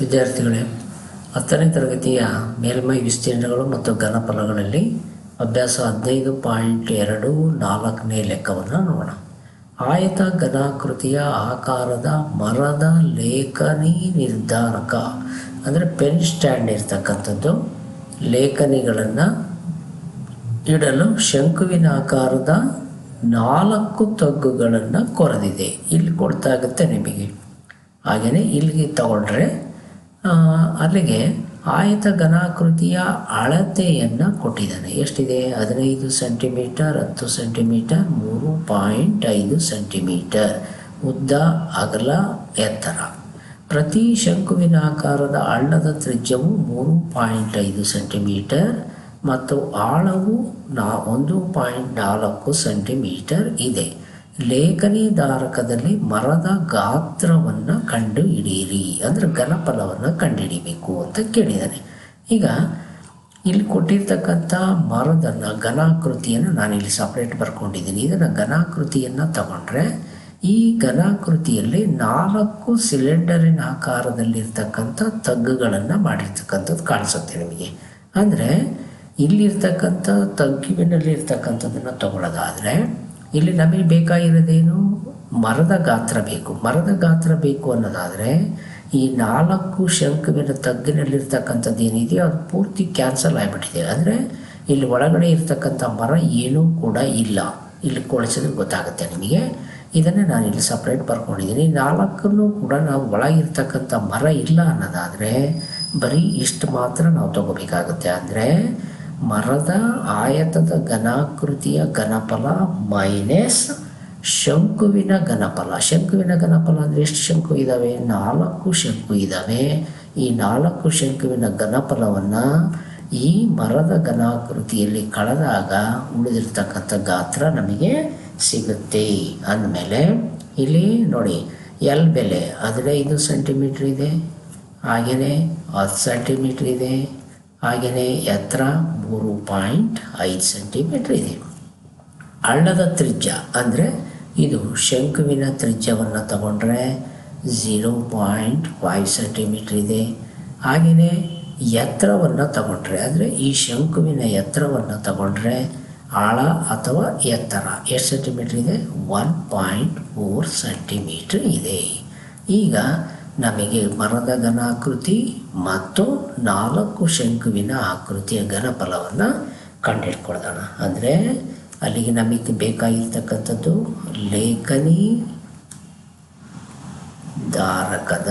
ವಿದ್ಯಾರ್ಥಿಗಳೇ, ಹತ್ತನೇ ತರಗತಿಯ ಮೇಲ್ಮೈ ವಿಸ್ತೀರ್ಣಗಳು ಮತ್ತು ಘನಫಲಗಳಲ್ಲಿ ಅಭ್ಯಾಸ ಹದಿನೈದು ಪಾಯಿಂಟ್ ಎರಡು ನಾಲ್ಕನೇ ಲೆಕ್ಕವನ್ನು ನೋಡೋಣ. ಆಯತ ಘನಾಕೃತಿಯ ಆಕಾರದ ಮರದ ಲೇಖನಿ ನಿರ್ಧಾರಕ, ಅಂದರೆ ಪೆನ್ ಸ್ಟ್ಯಾಂಡ್ ಇರ್ತಕ್ಕಂಥದ್ದು. ಲೇಖನಿಗಳನ್ನು ಇಡಲು ಶಂಕುವಿನ ಆಕಾರದ ನಾಲ್ಕು ತಗ್ಗುಗಳನ್ನು ಕೊರೆದಿದೆ. ಇಲ್ಲಿ ಕೊಡ್ತಾ ಆಗುತ್ತೆ ನಿಮಗೆ. ಹಾಗೆಯೇ ಇಲ್ಲಿಗೆ ತಗೊಂಡ್ರೆ ಅಲ್ಲಿಗೆ ಆಯತ ಘನಾಕೃತಿಯ ಅಳತೆಯನ್ನು ಕೊಟ್ಟಿದ್ದಾನೆ. ಎಷ್ಟಿದೆ? ಹದಿನೈದು ಸೆಂಟಿಮೀಟರ್, ಹತ್ತು ಸೆಂಟಿಮೀಟರ್, ಮೂರು ಪಾಯಿಂಟ್ ಐದು ಸೆಂಟಿಮೀಟರ್. ಉದ್ದ, ಅಗಲ, ಎತ್ತರ. ಪ್ರತಿ ಶಂಕುವಿನ ಆಕಾರದ ಅಳ್ಳದ ತ್ರಿಜ್ಯವು ಮೂರು ಪಾಯಿಂಟ್ ಐದು ಸೆಂಟಿಮೀಟರ್ ಮತ್ತು ಆಳವು ನಾ, ಒಂದು ಪಾಯಿಂಟ್ ನಾಲ್ಕು ಸೆಂಟಿಮೀಟರ್ ಇದೆ. ಲೇಖನಿ ಧಾರಕದಲ್ಲಿ ಮರದ ಗಾತ್ರವನ್ನು ಕಂಡು ಹಿಡಿಯಿರಿ. ಅಂದರೆ ಘನಫಲವನ್ನು ಕಂಡುಹಿಡಿಬೇಕು ಅಂತ ಕೇಳಿದ್ದಾರೆ ಈಗ ಇಲ್ಲಿ ಕೊಟ್ಟಿರ್ತಕ್ಕಂಥ ಮರದನ್ನು, ಘನಾಕೃತಿಯನ್ನು ನಾನು ಇಲ್ಲಿ ಸಪ್ರೇಟ್ ಬರ್ಕೊಂಡಿದ್ದೀನಿ. ಇದನ್ನು ಘನಾಕೃತಿಯನ್ನು ತಗೊಂಡ್ರೆ ಈ ಘನಾಕೃತಿಯಲ್ಲಿ ನಾಲ್ಕು ಸಿಲಿಂಡರಿನ ಆಕಾರದಲ್ಲಿರ್ತಕ್ಕಂಥ ತಗ್ಗುಗಳನ್ನು ಮಾಡಿರ್ತಕ್ಕಂಥದ್ದು ಕಾಣಿಸುತ್ತೆ ನಿಮಗೆ. ಅಂದರೆ ಇಲ್ಲಿರ್ತಕ್ಕಂಥ ತಗ್ಗಿನಲ್ಲಿ ಇರ್ತಕ್ಕಂಥದ್ದನ್ನು ತಗೊಳ್ಳೋದಾದರೆ ಇಲ್ಲಿ ನಮಗೆ ಬೇಕಾಗಿರೋದೇನು ಮರದ ಗಾತ್ರ ಬೇಕು. ಮರದ ಗಾತ್ರ ಬೇಕು ಅನ್ನೋದಾದರೆ ಈ ನಾಲ್ಕು ಶಂಕುವಿನ ತಗ್ಗಿನಲ್ಲಿರ್ತಕ್ಕಂಥದ್ದು ಏನಿದೆಯೋ ಅದು ಪೂರ್ತಿ ಕ್ಯಾನ್ಸಲ್ ಆಗಿಬಿಟ್ಟಿದೆ. ಅಂದರೆ ಇಲ್ಲಿ ಒಳಗಡೆ ಇರ್ತಕ್ಕಂಥ ಮರ ಏನೂ ಕೂಡ ಇಲ್ಲ. ಇಲ್ಲಿ ಕೊಳಿಸಿದ್ರೆ ಗೊತ್ತಾಗುತ್ತೆ ನಿಮಗೆ. ಇದನ್ನೇ ನಾನು ಇಲ್ಲಿ ಸಪ್ರೇಟ್ ಬರ್ಕೊಂಡಿದ್ದೀನಿ. ನಾಲ್ಕನ್ನು ಕೂಡ ನಾವು ಒಳಗಿರ್ತಕ್ಕಂಥ ಮರ ಇಲ್ಲ ಅನ್ನೋದಾದರೆ ಬರೀ ಇಷ್ಟು ಮಾತ್ರ ನಾವು ತಗೋಬೇಕಾಗುತ್ತೆ. ಅಂದರೆ ಮರದ ಆಯತದ ಘನಾಕೃತಿಯ ಘನಫಲ ಮೈನಸ್ ಶಂಕುವಿನ ಘನಫಲ. ಶಂಕುವಿನ ಘನಫಲ ಅಂದರೆ ಎಷ್ಟು ಶಂಕು ಇದ್ದಾವೆ ನಾಲ್ಕು ಶಂಕು ಇದ್ದಾವೆ ಈ ನಾಲ್ಕು ಶಂಕುವಿನ ಘನಫಲವನ್ನು ಈ ಮರದ ಘನಾಕೃತಿಯಲ್ಲಿ ಕಳೆದಾಗ ಉಳಿದಿರ್ತಕ್ಕಂಥ ಗಾತ್ರ ನಮಗೆ ಸಿಗುತ್ತೆ. ಅಂದಮೇಲೆ ಇಲ್ಲಿ ನೋಡಿ ಎಲ್ ಬೆಲೆ ಹದಿನೈದು ಸೆಂಟಿಮೀಟ್ರ್ ಇದೆ ಹಾಗೆಯೇ ಹತ್ತು ಸೆಂಟಿಮೀಟ್ರ್ ಇದೆ ಹಾಗೆಯೇ ಎತ್ತರ ಮೂರು ಪಾಯಿಂಟ್ ಐದು ಸೆಂಟಿಮೀಟ್ರ್ ಇದೆ. ಹಳ್ಳದ ತ್ರಿಜ್ಯ ಅಂದರೆ ಇದು ಶಂಕುವಿನ ತ್ರಿಜ್ಯವನ್ನು ತಗೊಂಡ್ರೆ ಝೀರೋ ಪಾಯಿಂಟ್ ಫೈವ್ ಸೆಂಟಿಮೀಟ್ರ್ ಇದೆ. ಹಾಗೆಯೇ ಎತ್ತರವನ್ನು ತಗೊಂಡ್ರೆ ಅಂದರೆ ಈ ಶಂಕುವಿನ ಎತ್ತರವನ್ನು ತಗೊಂಡ್ರೆ ಆಳ ಅಥವಾ ಎತ್ತರ ಎಷ್ಟು ಸೆಂಟಿಮೀಟ್ರ್ ಇದೆ? ಒನ್ ಪಾಯಿಂಟ್ ಫೋರ್ ಸೆಂಟಿಮೀಟ್ರ್ ಇದೆ. ಈಗ ನಮಗೆ ಮರದ ಘನಾಕೃತಿ ಮತ್ತು ನಾಲ್ಕು ಶಂಕುವಿನ ಆಕೃತಿಯ ಘನಫಲವನ್ನು ಕಂಡುಹಿಡ್ಕೊಳ್ದೋಣ ಅಂದರೆ ಅಲ್ಲಿಗೆ ನಮಗೆ ಬೇಕಾಗಿರ್ತಕ್ಕಂಥದ್ದು ಲೇಖನಿ, ಧಾರಕದ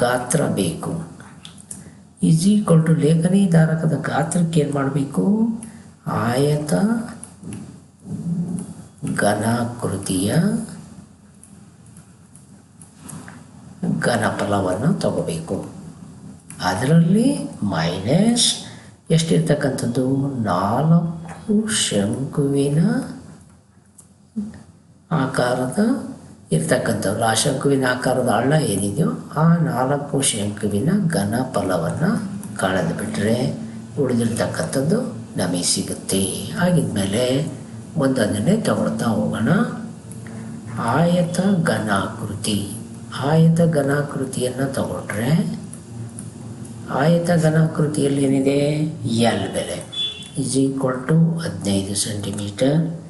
ಗಾತ್ರ ಬೇಕು. ಈಸ್ ಈಕ್ವಲ್ ಟು ಲೇಖನಿ, ಧಾರಕದ ಗಾತ್ರಕ್ಕೆ ಏನು ಮಾಡಬೇಕು? ಆಯತ ಘನಾಕೃತಿಯ ಘನಫಲವನ್ನು ತಗೋಬೇಕು. ಅದರಲ್ಲಿ ಮೈನಸ್ ಎಷ್ಟಿರ್ತಕ್ಕಂಥದ್ದು? ನಾಲ್ಕು ಶಂಕುವಿನ ಆಕಾರದ ಇರ್ತಕ್ಕಂಥವ್ರು ಆ ಶಂಕುವಿನ ಆಕಾರದ ಹಳ್ಳ ಏನಿದೆಯೋ ಆ ನಾಲ್ಕು ಶಂಕುವಿನ ಘನಫಲವನ್ನು ಕಳೆದು ಬಿಟ್ಟರೆ ಉಳಿದಿರ್ತಕ್ಕಂಥದ್ದು ನಮಗೆ ಸಿಗುತ್ತೆ. ಆಗಿದ್ಮೇಲೆ ಒಂದೊಂದನ್ನೇ ತಗೊಳ್ತಾ ಹೋಗೋಣ. ಆಯತ ಘನಾಕೃತಿ. ಆಯತ ಘನಾಕೃತಿಯನ್ನು ತಗೊಂಡ್ರೆ, ಆಯತ ಘನಾಕೃತಿಯಲ್ಲಿ ಏನಿದೆ? ಎಲ್ ಬೆಲೆ. ಇಸ್ ಈಕ್ವಲ್ ಟು ಹದಿನೈದು ಸೆಂಟಿಮೀಟರ್.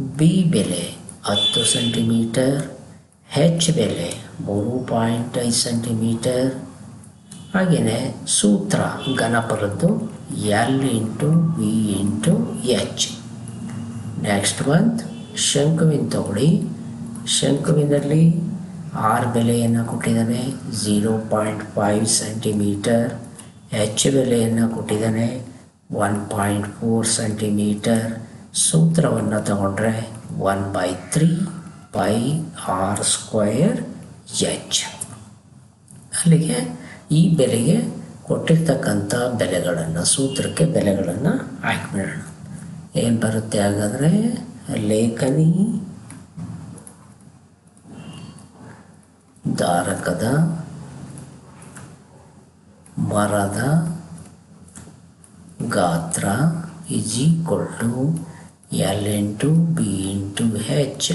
ಬಿ ಬೆಲೆ ಹತ್ತು ಸೆಂಟಿಮೀಟರ್. ಹೆಚ್ ಬೆಲೆ ಮೂರು ಪಾಯಿಂಟ್ ಐದು ಸೆಂಟಿಮೀಟರ್. ಹಾಗೆಯೇ ಸೂತ್ರ ಘನಪರದ್ದು L into B into H. Next month ಶಂಕುವಿನ ತಗೊಳ್ಳಿ. ಶಂಕುವಿನಲ್ಲಿ ಆರ್ ಬೆಲೆಯನ್ನು ಕೊಟ್ಟಿದ್ದಾನೆ zero point five centimetre H ಬೆಲೆಯನ್ನು ಕೊಟ್ಟಿದ್ದಾನೆ ಒನ್ ಪಾಯಿಂಟ್ ಫೋರ್ ಸೆಂಟಿಮೀಟರ್ ಸೂತ್ರವನ್ನು ತಗೊಂಡ್ರೆ one by three by R square H ಅಲ್ಲಿಗೆ ಈ ಬೆಲೆಗೆ ಕೊಟ್ಟಿರ್ತಕ್ಕಂಥ ಬೆಲೆಗಳನ್ನು, ಸೂತ್ರಕ್ಕೆ ಬೆಲೆಗಳನ್ನು ಹಾಕಿಬಿಡೋಣ. ಏನು ಬರುತ್ತೆ ಹಾಗಾದರೆ ಲೇಖನಿ ಧಾರಕದ ಮರದ, ಗಾತ್ರ is equal to L into B into H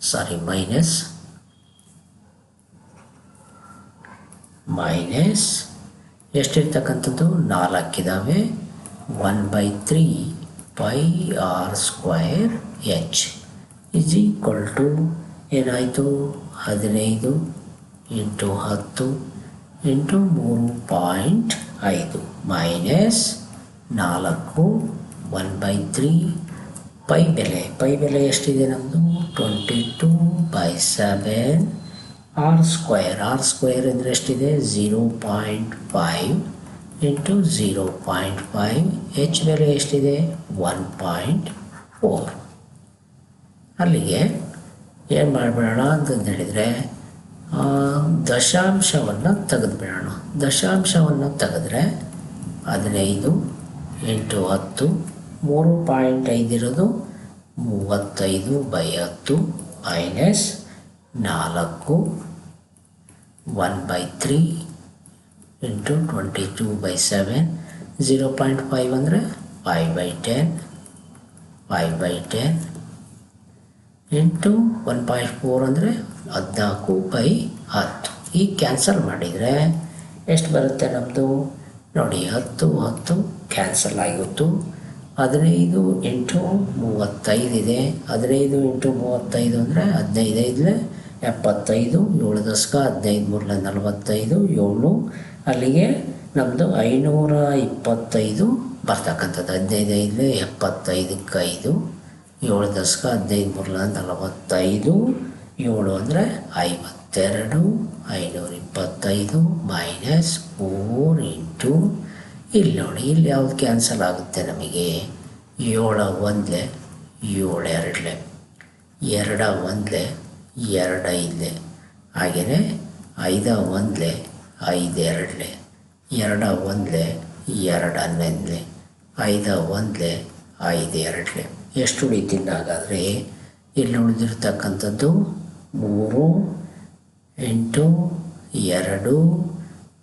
sorry, minus minus, ಎಷ್ಟಿರ್ತಕ್ಕಂಥದ್ದು? ನಾಲ್ಕಿದ್ದಾವೆ one by three pi R square H. Is equal to ಏನಾಯಿತು? ಹದಿನೈದು. ಇಂಟು ಹತ್ತು ಇಂಟು ಮೂರು ಪಾಯಿಂಟ್ ಐದು ಮೈನಸ್ ನಾಲ್ಕು ಒನ್ ಬೈ ತ್ರೀ. ಪೈ ಬೆಲೆ ಪೈ ಬೆಲೆ ಎಷ್ಟಿದೆ ನಮ್ಮದು twenty two by seven. R square R square ಅಂದರೆ ಎಷ್ಟಿದೆ? Zero point five into zero point five. H ಬೆಲೆ ಎಷ್ಟಿದೆ? One point four. ಅಲ್ಲಿಗೆ ಏನು ಮಾಡಿಬಿಡೋಣ ಅಂತಂದು ಹೇಳಿದರೆ ದಶಾಂಶವನ್ನು ತೆಗೆದುಬಿಡೋಣ. ದಶಾಂಶವನ್ನು ತೆಗೆದ್ರೆ ಹದಿನೈದು ಎಂಟು ಹತ್ತು ಮೂರು ಪಾಯಿಂಟ್ ಐದಿರೋದು ಮೂವತ್ತೈದು ಬೈ ಹತ್ತು ಮೈನಸ್ ನಾಲ್ಕು one by three into twenty two by seven zero point five ಅಂದರೆ five by ten, five by ten into one point four ಅಂದರೆ ಹದಿನಾಲ್ಕು ಬೈ ಹತ್ತು. ಈಗ ಕ್ಯಾನ್ಸಲ್ ಮಾಡಿದರೆ ಎಷ್ಟು ಬರುತ್ತೆ ನಮ್ಮದು ನೋಡಿ, ಹತ್ತು ಹತ್ತು ಕ್ಯಾನ್ಸಲ್ ಆಗಿತ್ತು. ಹದಿನೈದು ಇಂಟು ಮೂವತ್ತೈದು ಇದೆ. ಹದಿನೈದು ಇಂಟು ಮೂವತ್ತೈದು ಅಂದರೆ ಹದಿನೈದು ಐದಲೆ ಎಪ್ಪತ್ತೈದು, ಏಳು ದಶಕ ಹದಿನೈದು ಮೂರಲೆ ನಲವತ್ತೈದು, ಏಳು. ಅಲ್ಲಿಗೆ ನಮ್ಮದು ಐನೂರ ಇಪ್ಪತ್ತೈದು ಬರ್ತಕ್ಕಂಥದ್ದು. ಹದಿನೈದು ಐದಲೆ ಎಪ್ಪತ್ತೈದಕ್ಕೆ ಐದು ಏಳು ದಶಕ ಹದಿನೈದು ಮೂರಲ ನಲವತ್ತೈದು, ಏಳು ಅಂದರೆ ಐವತ್ತೆರಡು ಐನೂರ ಇಪ್ಪತ್ತೈದು ಮೈನಸ್ ಫೋರ್ ಇಂಟು. ಇಲ್ಲಿ ನೋಡಿ, ಇಲ್ಲಿ ಯಾವ್ದು ಕ್ಯಾನ್ಸಲ್ ಆಗುತ್ತೆ ನಮಗೆ? ಏಳ ಒಂದಲೆ, ಏಳು ಎರಡಲೆ. ಎರಡ ಒಂದಲೆ ಎರಡು ಐದಲೆ ಹಾಗೆಯೇ ಐದ ಒಂದಲೆ ಐದು ಎರಡಲೆ ಎರಡ ಒಂದಲೆ, ಎರಡು ಹನ್ನೊಂದಲೆ. ಐದ ಒಂದಲೆ ಐದು ಎರಡಲೆ ಎಷ್ಟು ಉಳಿತೀನಿ ಹಾಗಾದರೆ ಇಲ್ಲಿ ಉಳಿದಿರ್ತಕ್ಕಂಥದ್ದು ಮೂರು, ಎಂಟು, ಎರಡು,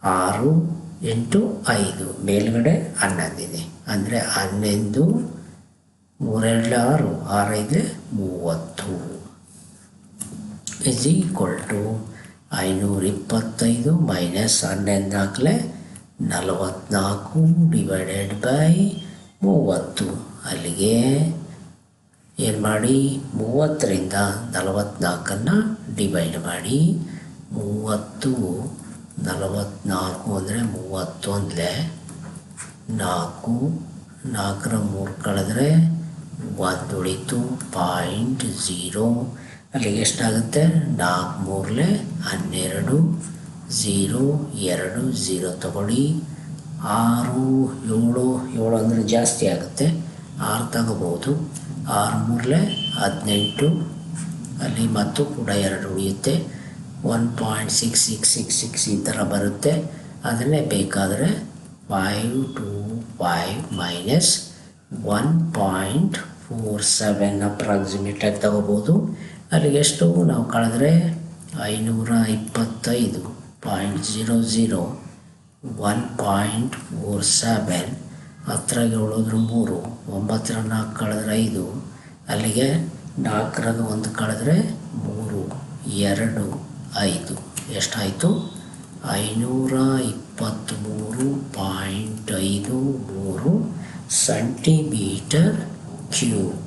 ಆರು, ಎಂಟು, ಐದು. ಮೇಲ್ಗಡೆ ಹನ್ನೊಂದಿದೆ. ಅಂದರೆ ಹನ್ನೊಂದು, ಮೂರೆರಡು, ಆರು. ಆರೈದು ಮೂವತ್ತು. ಇಸ್ ಈಕ್ವಲ್ ಟು ಐನೂರ ಇಪ್ಪತ್ತೈದು ಮೈನಸ್ ಹನ್ನೊಂದು ಹಾಕಲೆ ನಲವತ್ತ್ನಾಲ್ಕು ಡಿವೈಡೆಡ್ ಬೈ ಮೂವತ್ತು. ಅಲ್ಲಿಗೆ ಏನು ಮಾಡಿ ಮೂವತ್ತರಿಂದ ನಲವತ್ತ್ನಾಲ್ಕನ್ನು ಡಿವೈಡ್ ಮಾಡಿ ಮೂವತ್ತು ನಲವತ್ತ್ನಾಲ್ಕು ಅಂದರೆ ಮೂವತ್ತೊಂದಲೆ ನಾಲ್ಕು, ನಾಲ್ಕರ ಮೂರು ಕಳೆದ್ರೆ ಒಂದು ಉಳಿತು ಪಾಯಿಂಟ್ ಝೀರೋ ಅಲ್ಲಿಗೆ ಎಷ್ಟಾಗುತ್ತೆ? ನಾಲ್ಕು ಮೂರಲೆ ಹನ್ನೆರಡು ಝೀರೋ ಎರಡು ಝೀರೋ ತಗೊಳ್ಳಿ. ಆರು, ಏಳು ಏಳು ಅಂದರೆ ಜಾಸ್ತಿ ಆಗುತ್ತೆ. ಆರು ತಗೋಬೋದು. ಆರು ಮೂರಲೆ ಹದಿನೆಂಟು, ಅಲ್ಲಿ ಮತ್ತು ಕೂಡ ಎರಡು ಉಳಿಯುತ್ತೆ. One point six six six six ಈ ಥರ ಬರುತ್ತೆ. ಅದನ್ನೇ ಬೇಕಾದರೆ five two five minus one point four seven ಅಪ್ರಾಕ್ಸಿಮೇಟಾಗಿ ತಗೋಬೋದು. ಅಲ್ಲಿಗೆ ಎಷ್ಟು ನಾವು ಕಳೆದ್ರೆ ಐನೂರ ಇಪ್ಪತ್ತೈದು point zero zero one point four seven ಹತ್ತರಾಗ ಏಳೋದ್ರ ಮೂರು, ಒಂಬತ್ತರ ನಾಲ್ಕು ಕಳೆದ್ರೆ ಐದು, ಅಲ್ಲಿಗೆ ನಾಲ್ಕರಾಗ ಒಂದು ಕಳೆದ್ರೆ ಮೂರು, ಎರಡು, ಐದು. ಎಷ್ಟಾಯಿತು? ಐನೂರ ಇಪ್ಪತ್ತ್ಮೂರು ಪಾಯಿಂಟ್ ಐದು ಮೂರು ಸೆಂಟಿಮೀಟರ್ ಕ್ಯೂಬ್.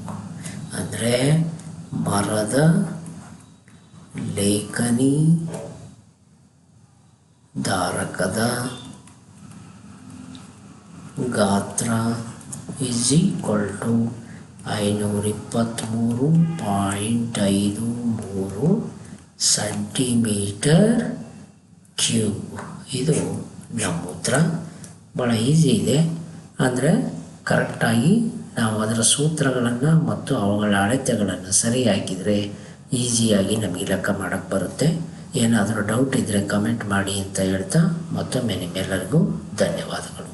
ಅಂದರೆ ಮರದ ಲೇಖನಿ ಧಾರಕದ ಗಾತ್ರ ಇಸ್ ಈಕ್ವಲ್ ಟು ಐನೂರ ಇಪ್ಪತ್ತ್ಮೂರು ಪಾಯಿಂಟ್ ಐದು ಮೂರು ಸೆಂಟಿಮೀಟರ್ ಕ್ಯೂಬ್ ಇದು ನಮ್ಮ ಉತ್ತರ. ಭಾಳ ಈಸಿ ಇದೆ. ಅಂದರೆ ಕರೆಕ್ಟಾಗಿ ನಾವು ಅದರ ಸೂತ್ರಗಳನ್ನು ಮತ್ತು ಅವುಗಳ ಅಳತೆಗಳನ್ನು ಸರಿ ಹಾಕಿದರೆ ಈಸಿಯಾಗಿ ನಮಗೆ ಲೆಕ್ಕ ಮಾಡೋಕ್ಕೆ ಬರುತ್ತೆ. ಏನಾದರೂ ಡೌಟ್ ಇದ್ದರೆ ಕಮೆಂಟ್ ಮಾಡಿ ಅಂತ ಹೇಳ್ತಾ ಮತ್ತೊಮ್ಮೆ ನಿಮ್ಮೆಲ್ಲರಿಗೂ ಧನ್ಯವಾದಗಳು.